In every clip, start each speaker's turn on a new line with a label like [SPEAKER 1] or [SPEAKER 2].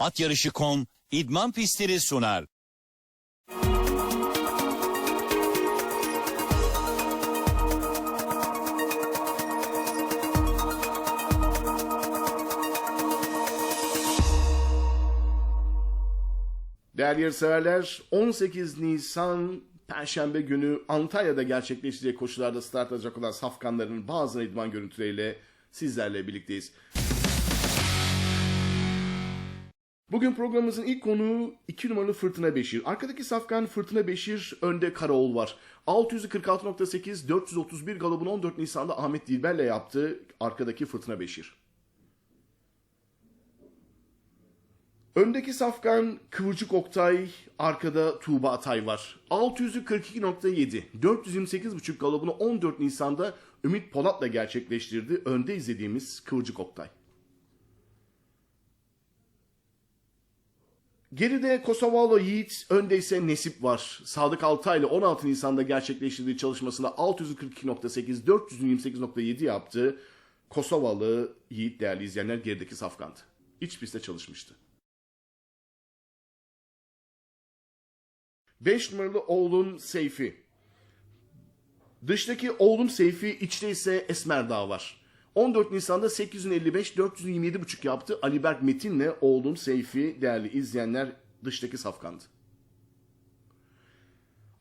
[SPEAKER 1] At Yarışı.com idman pistleri sunar.
[SPEAKER 2] Değerli yarışseverler 18 Nisan Perşembe günü Antalya'da gerçekleşecek koşularda start alacak olan safkanların bazı idman görüntüleriyle sizlerle birlikteyiz. Bugün programımızın ilk konuğu 2 numaralı Fırtına Beşir. Arkadaki safkan Fırtına Beşir, önde Karaoğul var. 646.8, 431 galobun 14 Nisan'da Ahmet Dilber'le yaptığı arkadaki Fırtına Beşir. Öndeki safkan Kıvırcık Oktay, arkada Tuğba Atay var. 642.7, 428.5 galobunu 14 Nisan'da Ümit Polat'la gerçekleştirdi. Önde izlediğimiz Kıvırcık Oktay. Geride Kosovalı Yiğit, önde ise Nesip var. Sadık Altay ile 16 Nisan'da gerçekleştirdiği çalışmasında 642.8, 428.7 yaptı. Kosovalı Yiğit değerli izleyenler gerideki safkandı. İç pistte çalışmıştı. 5 numaralı oğlum Seyfi. Dıştaki oğlum Seyfi, içte ise Esmer Dağ var. 14 Nisan'da 855 427,5 yaptı. Ali Berk Metin'le oğlum Seyfi değerli izleyenler dıştaki safkandı.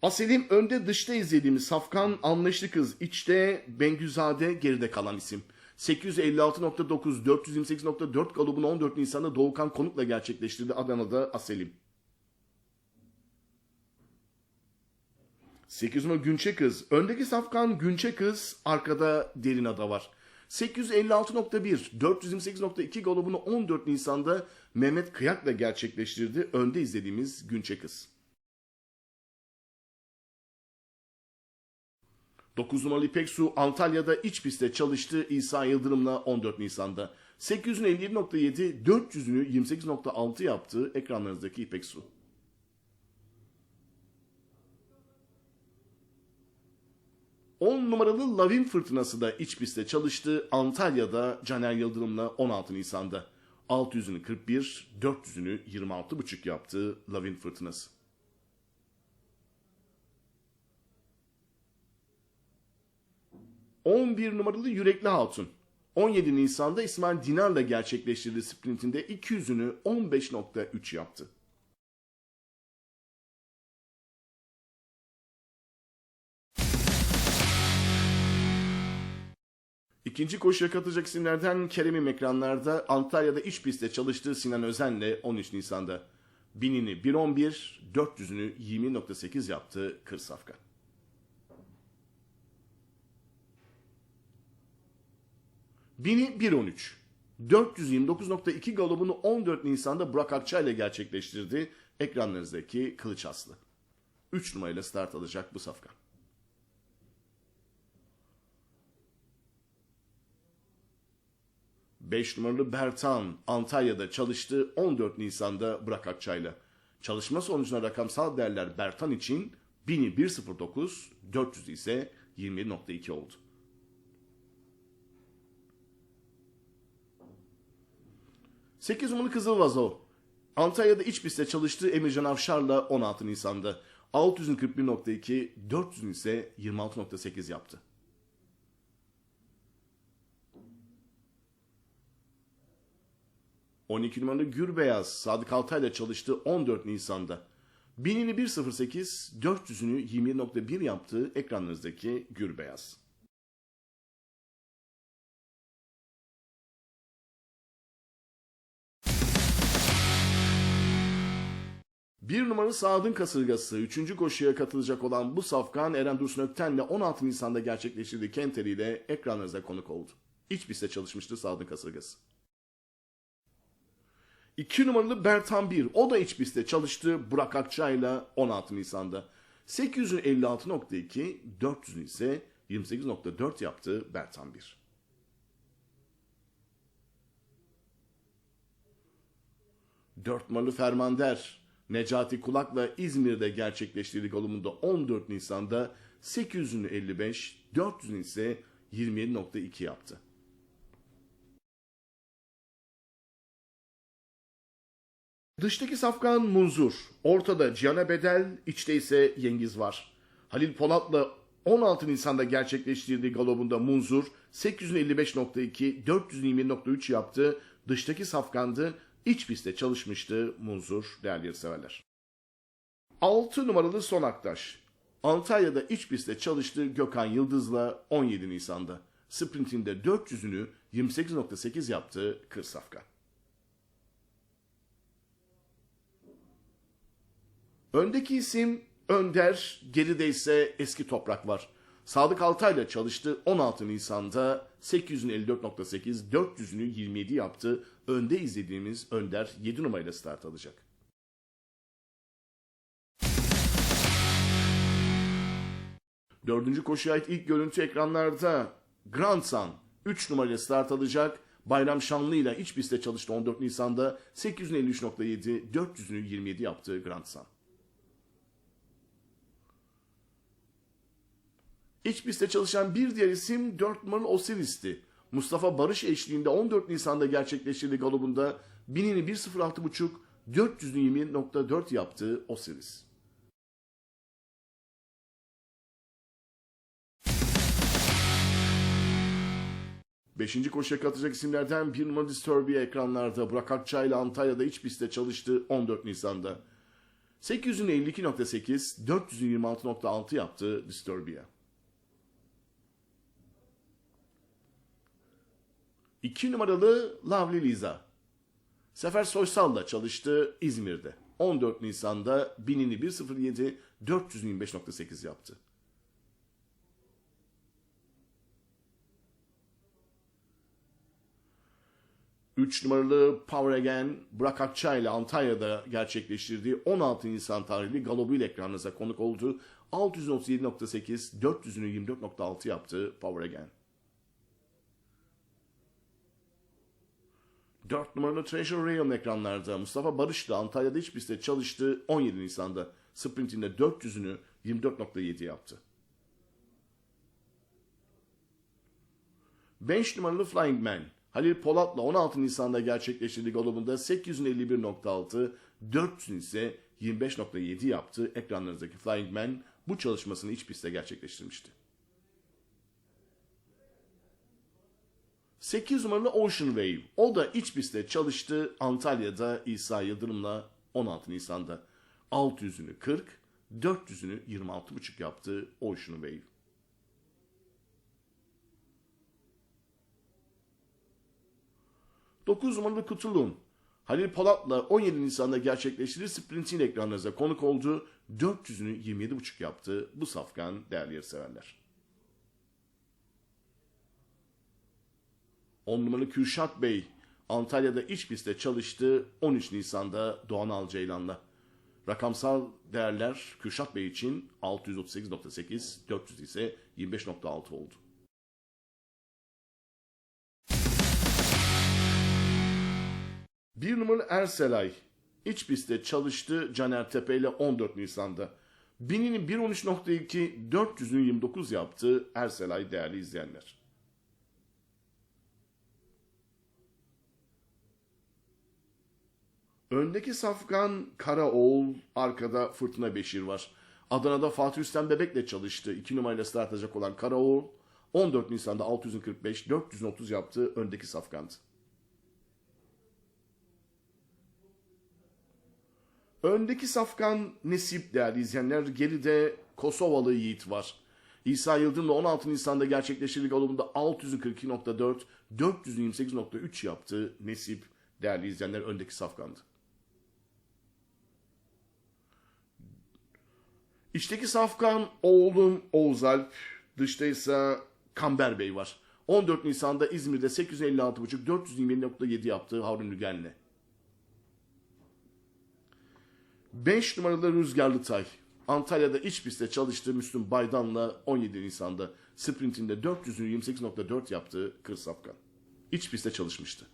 [SPEAKER 2] Aselim önde dışta izlediğimiz safkan anlaşlı kız içte Bengüzade geride kalan isim. 856.9 428.4 galobunu 14 Nisan'da Doğukan Konuk'la gerçekleştirdi Adana'da Aselim. 8 numara Günçe Kız. Öndeki safkan Günçe Kız, arkada Derin Ada var. 856.1, 428.2 golubunu 14 Nisan'da Mehmet Kıyak'la gerçekleştirdi. Önde izlediğimiz Günçe Kız. 9 numaralı İpek Su Antalya'da iç pistte çalıştı İsa Yıldırım'la 14 Nisan'da. 857.7, 400'ünü 28.6 yaptı ekranlarınızdaki İpek Su. 10 numaralı Lavin fırtınası da iç pistte çalıştı. Antalya'da Caner Yıldırım'la 16 Nisan'da. 600'ünü 41, 400'ünü 26,5 yaptı Lavin fırtınası. ...11 numaralı Yürekli Hatun. 17 Nisan'da İsmail Dinar'la gerçekleştirdiği sprintinde 200'ünü 15.3 yaptı. İkinci koşuya katılacak isimlerden Kerem'im ekranlarda Antalya'da iç pistte çalıştığı Sinan Özen'le 13 Nisan'da. Binini 1.11, 400'ünü 20.8 yaptı Kır Safkan. Bini 1.13. 429.2 galobunu 14 Nisan'da Burak Akçay ile gerçekleştirdi. Ekranlarınızdaki Kılıç Aslı. 3 numarayla start alacak bu safkan. 5 numaralı Bertan Antalya'da çalıştı 14 Nisan'da Burak Akçay'la. Çalışma sonucuna rakamsal değerler Bertan için 1000'i 1.09, 400 ise 20.2 oldu. Sekiz numaralı Kızılvazo. Antalya'da iç pistte çalıştığı Emircan Avşar'la 16 Nisan'da. 641.2, 400 ise 26.8 yaptı. 12 numaralı Gürbeyaz Sadık Altay'la çalıştı 14 Nisan'da. 1000'ini 1.08, 400'ünü 20.1 yaptığı ekranlarınızdaki Gürbeyaz. Bir numaralı Saad'ın kasırgası. Üçüncü koşuya katılacak olan bu safkan Eren Dursun Ökten'le 16 Nisan'da gerçekleştirdiği Kenteri ile ekranlarınıza konuk oldu. İç çalışmıştı Saad'ın kasırgası. 2 numaralı Bertan 1. O da pistte çalıştı Burak Akçay'la 16 Nisan'da. 856.2, 400'ünü ise 28.4 yaptı Bertan 1. Dört numaralı Fermander Necati Kulak'la İzmir'de gerçekleştirdiği golümünde 14 Nisan'da 800'ünü 55, 400'ünü ise 27.2 yaptı. Dıştaki safkan Munzur, ortada Cihan'a Bedel, içte ise Yengiz var. Halil Polat'la 16 Nisan'da gerçekleştirdiği galobunda Munzur 855.2, 427.3 yaptı. Dıştaki safkandı, iç pistte çalışmıştı Munzur değerli severler. 6 numaralı Son Aktaş. Antalya'da iç pistte çalıştı Gökhan Yıldız'la 17 Nisan'da. Sprintinde 400'ünü 28.8 yaptı Kır Safkan. Öndeki isim Önder, geride ise Eski Toprak var. Sadık Altay'la çalıştı 16 Nisan'da 854.8, 400'ünü 27 yaptı. Önde izlediğimiz Önder 7 numarayla start alacak. Dördüncü koşuya ait ilk görüntü ekranlarda Grandson 3 numarayla start alacak. Bayram Şanlı ile iç pistte çalıştı 14 Nisan'da 853.7, 400'ünü 27 yaptı Grandson. İç pistte çalışan bir diğer isim 4 numaralı Osiris'ti. Mustafa Barış eşliğinde 14 Nisan'da gerçekleştirdiği galobunda binini 1.06.5, 400'ünü 20.4 yaptı Osiris. Beşinci koşuya katılacak isimlerden bir numaralı Disturbia ekranlarda Burak Akçay ile Antalya'da iç pistte çalıştı 14 Nisan'da. 852.8, 426.6 yaptı Disturbia. 2 numaralı Lovely Liza. Sefer Soysal'la çalıştı İzmir'de. 14 Nisan'da binini 1.07, 425.8 yaptı. Üç numaralı Power Again Burak Akçay ile Antalya'da gerçekleştirdiği 16 Nisan tarihli galobuyla ekranınıza konuk oldu. 637.8, 400'ünü 24.6 yaptı Power Again. 4 numaralı Treasure Rayon ekranlarda Mustafa Barış da Antalya'da iç pistte çalıştı 17 Nisan'da. Sprintinde 400'ünü 24.7 yaptı. 5 numaralı Flying Man Halil Polat'la 16 Nisan'da gerçekleştirdiği galobunda 851.6, 400'ün ise 25.7 yaptı. Ekranlarınızdaki Flying Man bu çalışmasını iç pistte gerçekleştirmişti. 8 numaralı Ocean Wave. O da iç pistte çalıştı Antalya'da İsa Yıldırım'la 16 Nisan'da. 600'ünü 40, 400'ünü 26.5 yaptı Ocean Wave. Dokuz numaralı Kutulun. Halil Polat'la 17 Nisan'da gerçekleştirdiği sprintin ekranlarınıza konuk oldu. 400'ünü 27.5 yaptı bu safkan değerli yarışseverler. 10 numaralı Kürşat Bey Antalya'da iç pistte çalıştı 13 Nisan'da Doğan Alceylan'la. Rakamsal değerler Kürşat Bey için 638.8, 400 ise 25.6 oldu. Bir numaralı Erselay iç pistte çalıştı Caner Tepe ile 14 Nisan'da. Binini 1.13.2, 400'ünü 29 yaptı Erselay değerli izleyenler. Öndeki Safkan Karaoğul, arkada Fırtına Beşir var. Adana'da Fatih Üstem Bebek'le çalıştı. 2 numarayla start atacak olan Karaoğul, 14 Nisan'da 645, 430 yaptı öndeki Safkan'dı. Öndeki Safkan Nesip değerli izleyenler. Geride Kosovalı Yiğit var. İsa Yıldırım'la 16 Nisan'da gerçekleştirdiği galobunda 642.4, 428.3 yaptı Nesip değerli izleyenler öndeki Safkan'dı. İçteki Safkan oğlum Oğuz Alp, dışta ise Kamber Bey var. 14 Nisan'da İzmir'de 856.5, 427.7 yaptı Harun Lügen'le. 5 numaralı Rüzgarlı Tay. Antalya'da iç pistte çalıştığı Müslüm Baydan'la 17 Nisan'da sprintinde 400'ünü 28.4 yaptığı Kır Safkan. İç pistte çalışmıştı.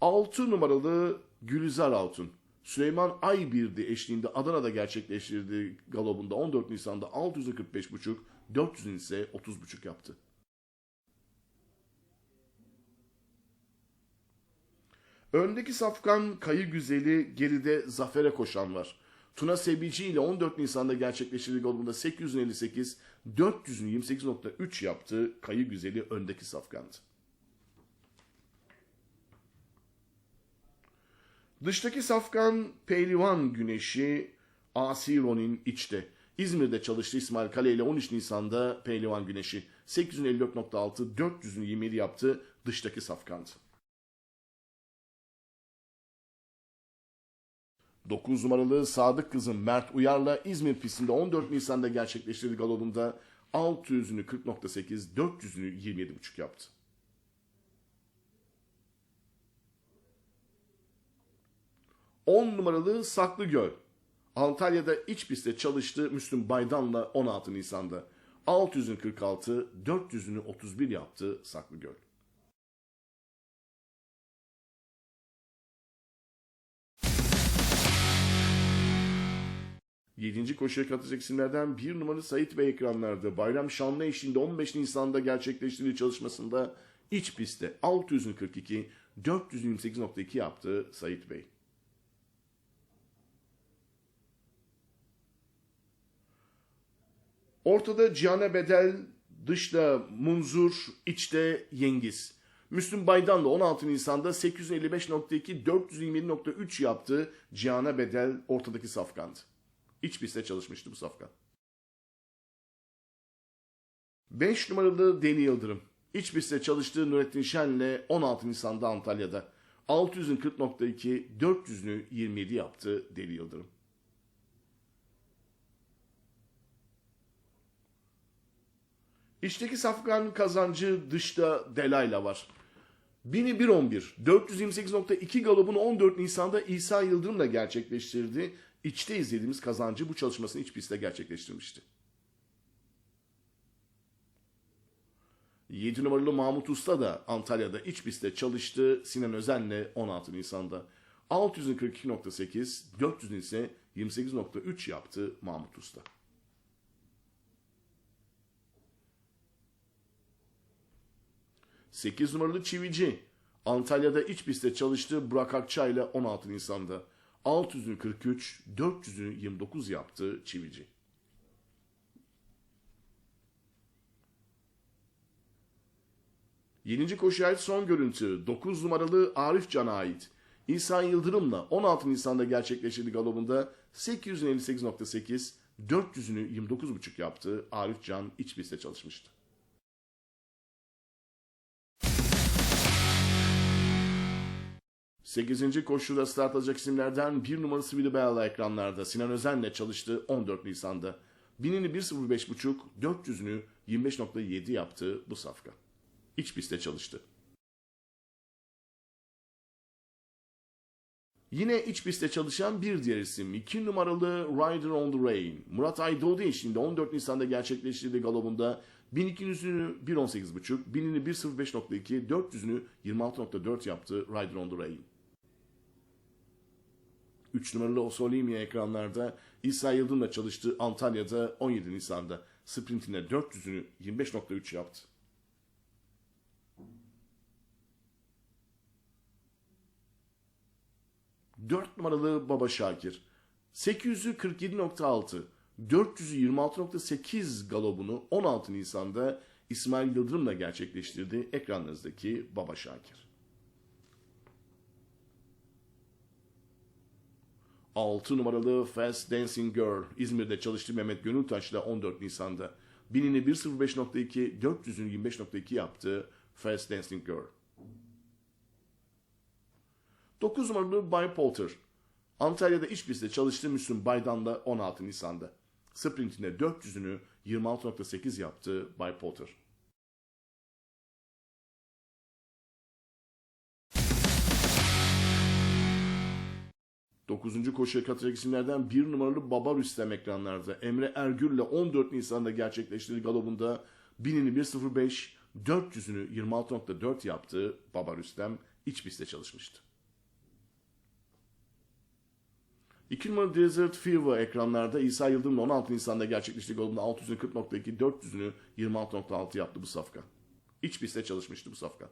[SPEAKER 2] Altı numaralı Gülizar Altun. Süleyman Aybirdi eşliğinde Adana'da gerçekleştirdiği galobunda 14 Nisan'da 645.5, 400'ün ise 30.5 yaptı. Öndeki safkan kayı güzeli geride zafere koşan var. Tuna Sebici ile 14 Nisan'da gerçekleştirdiği golünde 858, 400'ünü 28.3 yaptı. Kayı güzeli öndeki safkandı. Dıştaki safkan Pehlivan Güneşi Asi Ronin içte. İzmir'de çalıştı İsmail Kale ile 13 Nisan'da Pehlivan Güneşi. 854.6, 400'ünü 27 yaptı. Dıştaki safkandı. 9 numaralı Sadık kızım Mert Uyar'la İzmir pistinde 14 Nisan'da gerçekleştirdiği galopunda 600'ünü 40.8, 400'ünü 27.5 yaptı. On numaralı Saklı Göl. Antalya'da iç pistte çalıştı Müslüm Baydan'la 16 Nisan'da. 600'ünü 46, 400'ünü 31 yaptı Saklı Göl. Yedinci koşuya katılacak isimlerden bir numaralı Sait Bey ekranlarda. Bayram Şanlı eşliğinde 15 Nisan'da gerçekleştirdiği çalışmasında iç pistte 642, 428.2 yaptı Sait Bey. Ortada Cihan'a Bedel, dışta Munzur, içte Yengiz. Müslüm Baydan da 16 Nisan'da 855.2, 427.3 yaptı. Cihan'a Bedel ortadaki safkandı. İç pistte çalışmıştı bu safkan. 5 numaralı Deli Yıldırım. İç pistte çalıştığı Nurettin Şen'le 16 Nisan'da Antalya'da. 600'ün 40.2, 400'ünü 27 yaptı Deli Yıldırım. İçteki safkan kazancı dışta Delayla var. 1000'i 1.11, 428.2 galopunu 14 Nisan'da İsa Yıldırım'la gerçekleştirdi. İçte izlediğimiz kazancı bu çalışmasını iç pistte gerçekleştirmişti. 7 numaralı Mahmut Usta da Antalya'da iç pistte çalıştı Sinan Özen'le 16 Nisan'da. 642.8, 400'ün ise 28.3 yaptı Mahmut Usta. 8 numaralı Çivici. Antalya'da iç pistte çalıştı Burak Akça ile 16 Nisan'da. 600'ünü 43, 400'ünü 29 yaptı Çivici. Yeninci koşuya ait son görüntü 9 numaralı Arif Can'a ait. İhsan Yıldırım'la 16 Nisan'da gerçekleştirdiği galopunda 858.8, 400'ünü 29.5 yaptı. Arif Can iç pistte çalışmıştı. Sekizinci koşuda start alacak isimlerden bir numarası Willy Bell'la ekranlarda. Sinan Özen'le çalıştı 14 Nisan'da. 1000'ini 1.05.5, 400'ünü 25.7 yaptı bu safka. İç pistte çalıştı. Yine iç pistte çalışan bir diğer isim 2 numaralı Rider on the Rain. Murat Aydoğdu eşliğinde 14 Nisan'da gerçekleştirdiği galopunda 1200'ünü 1.18.5, 1000'ini 1.05.2, 400'ünü 26.4 yaptı Rider on the Rain. 3 numaralı Osolimi ekranlarda İsa Yıldırım'la çalıştığı Antalya'da 17 Nisan'da sprintinde 400'ünü 25.3 yaptı. Dört numaralı Baba Şakir. 800'ü 47.6, 400'ü 26.8 galobunu 16 Nisan'da İsmail Yıldırım'la gerçekleştirdi ekranlarınızdaki Baba Şakir. 6 numaralı Fast Dancing Girl İzmir'de çalıştı Mehmet Gönültaş'la 14 Nisan'da. Binini 1.05.2, 400'ünü 25.2 yaptı Fast Dancing Girl. 9 numaralı Bay Polter. Antalya'da iç pistte çalıştı Müslüm Baydan'la 16 Nisan'da. Sprintinde 400'ünü 26.8 yaptı Bay Polter. 9. koşuya katılacak isimlerden 1 numaralı Baba Rüstem ekranlarda. Emre Ergül'le 14 Nisan'da gerçekleştirdiği galobunda 1000'ini 1.05, 400'ünü 26.4 yaptığı Baba Rüstem iç pistte çalışmıştı. 2 numaralı Desert Fever ekranlarda İsa Yıldırım'la 16 Nisan'da gerçekleştirdiği golünde 640.2, 400'ünü 26.6 yaptı bu safkan. İç pistte çalışmıştı bu safkan.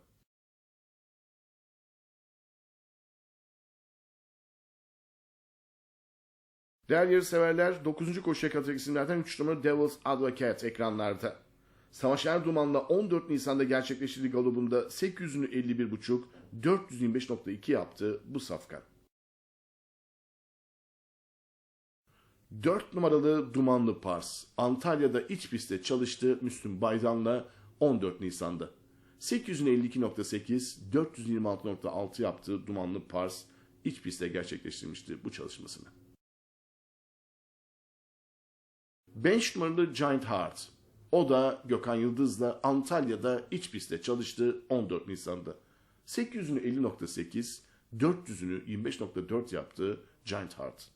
[SPEAKER 2] Değerli yarışseverler 9. koşuya kategorisinlerden 3 numara Devil's Advocate ekranlarda. Savaş Erduman'la 14 Nisan'da gerçekleştirdiği galobunda 800'ünü 51.5, 425.2 yaptı bu safkan. 4 numaralı Dumanlı Pars, Antalya'da iç pistte çalıştı Müslüm Baydan'la 14 Nisan'da. 852.8, 426.6 yaptığı Dumanlı Pars iç pistte gerçekleştirmişti bu çalışmasını. 5 numaralı Giant Heart. O da Gökhan Yıldız'la Antalya'da iç pistte çalıştı 14 Nisan'da. 800'ünü 50.8, 400'ünü 25.4 yaptı Giant Heart.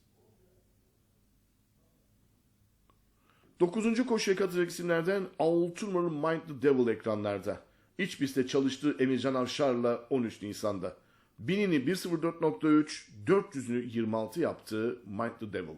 [SPEAKER 2] 9. koşuya katılacak isimlerden 6 numaralı Mind the Devil ekranlarda. İç pistte çalıştığı Emircan Avşar'la 13 Nisan'da. 1000'ini 1.04.3, 400'ünü 26 yaptığı Mind the Devil.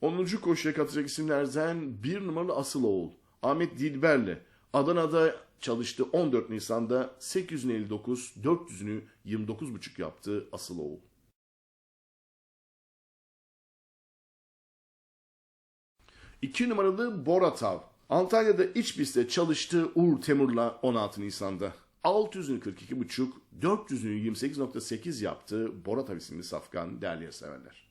[SPEAKER 2] 10. koşuya katılacak isimlerden 1 numaralı Asıl Oğul. Ahmet Dilber'le Adana'da çalıştı 14 Nisan'da 859, 400'ünü 29.5 yaptı Asıl Oğul. İki numaralı Boratav. Antalya'da iç pistte çalıştı Uğur Temur'la 16 Nisan'da. 600'ünü 42.5, 400'ünü 28.8 yaptı Boratav isimli safkan değerli severler.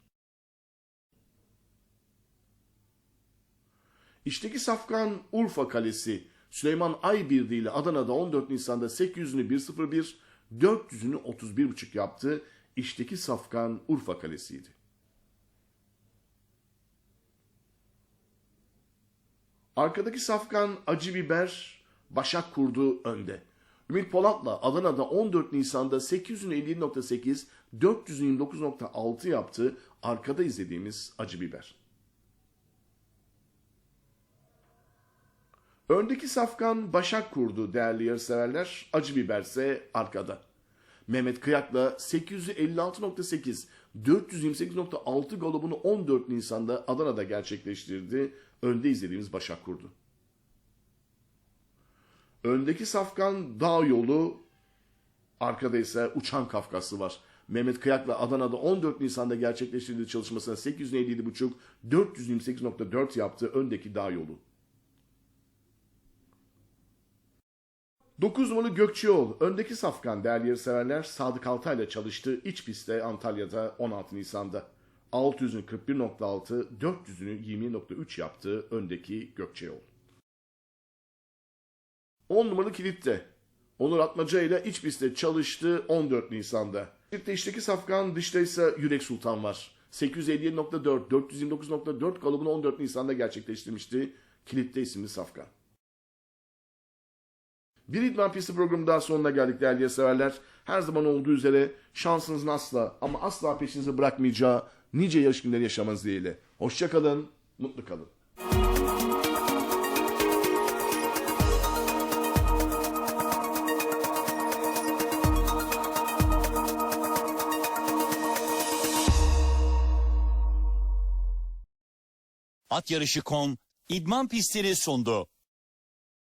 [SPEAKER 2] İşteki safkan Urfa Kalesi Süleyman Aybirdi ile Adana'da 14 Nisan'da 800'ünü 1.01, 400'ünü 31.5 yaptı. İşteki safkan Urfa Kalesi'ydi. Arkadaki safkan acı biber Başak kurdu önde. Ümit Polat'la Adana'da 14 Nisan'da 857.8, 429.6 yaptı. Arkada izlediğimiz acı biber. Öndeki safkan Başak kurdu değerli yarışseverler. Acı biberse arkada. Mehmet Kıyak'la 856.8, 428.6 galobunu 14 Nisan'da Adana'da gerçekleştirdi. Önde izlediğimiz Başak kurdu. Öndeki safkan dağ yolu, arkada ise uçan Kafkaslı var. Mehmet Kıyak'la Adana'da 14 Nisan'da gerçekleştirdiği çalışmasına 857.5, 428.4 yaptı öndeki dağ yolu. 9 numaralı Gökçeoğlu. Öndeki safkan değerli yarışseverler Sadık Altay'la çalıştı. İç pistte Antalya'da 16 Nisan'da. 600'ün 41.6, 400'ünü 20.3 yaptı öndeki Gökçeoğlu. 10 numaralı Kilit'te. Onur Atmaca ile iç pistte çalıştı 14 Nisan'da. Kilit'te içteki safkan dışta ise Yürek Sultan var. 857.4, 429.4 kalıbını 14 Nisan'da gerçekleştirmişti. Kilit'te isimli safkan. Bir idman pisti programı daha sonuna geldik değerli severler. Her zaman olduğu üzere şansınızın asla ama asla peşinizi bırakmayacağı nice yarış günleri yaşamanız dileğiyle. Hoşça kalın, mutlu kalın.
[SPEAKER 1] At yarışı.com idman pistleri sundu.